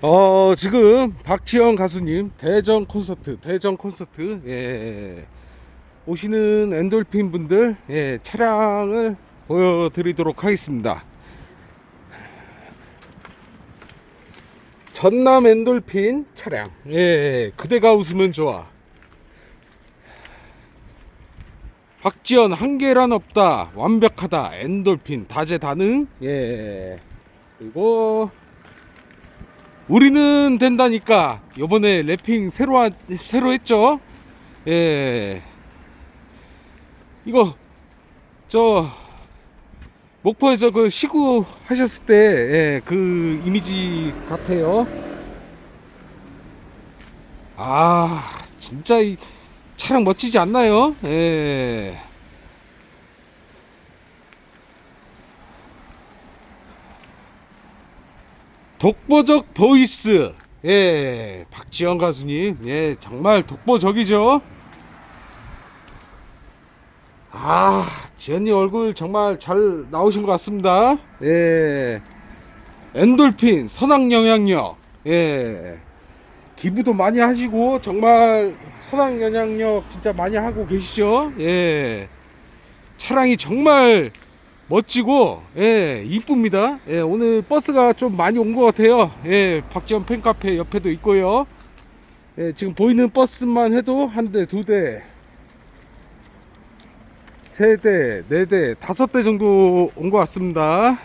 어 지금 박지영 가수님 대전 콘서트 대전 콘서트. 예 오시는 엔돌핀 분들 예 차량을 보여드리도록 하겠습니다. 전남 엔돌핀 차량. 예 그대가 웃으면 좋아. 박지연 한계란 없다. 완벽하다. 엔돌핀 다재다능. 예. 그리고 우리는 된다니까. 요번에 랩핑 새로 한- 새로 했죠? 예. 이거 저 목포에서 그 시구 하셨을 때그 이미지 같아요. 아 진짜 이 차량 멋지지 않나요? 예 독보적 보이스. 예 박지영 가수님. 예 정말 독보적이죠? 아 지연님 얼굴 정말 잘 나오신 것 같습니다. 예. 엔돌핀 선악 영향력. 예. 기부도 많이 하시고 정말 선악 영향력 진짜 많이 하고 계시죠? 예. 차량이 정말 멋지고 예 이쁩니다. 예 오늘 버스가 좀 많이 온 것 같아요. 예 박지원 팬카페 옆에도 있고요. 예 지금 보이는 버스만 해도 한 대 두 대 세 대 네 대 다섯 대 정도 온 것 같습니다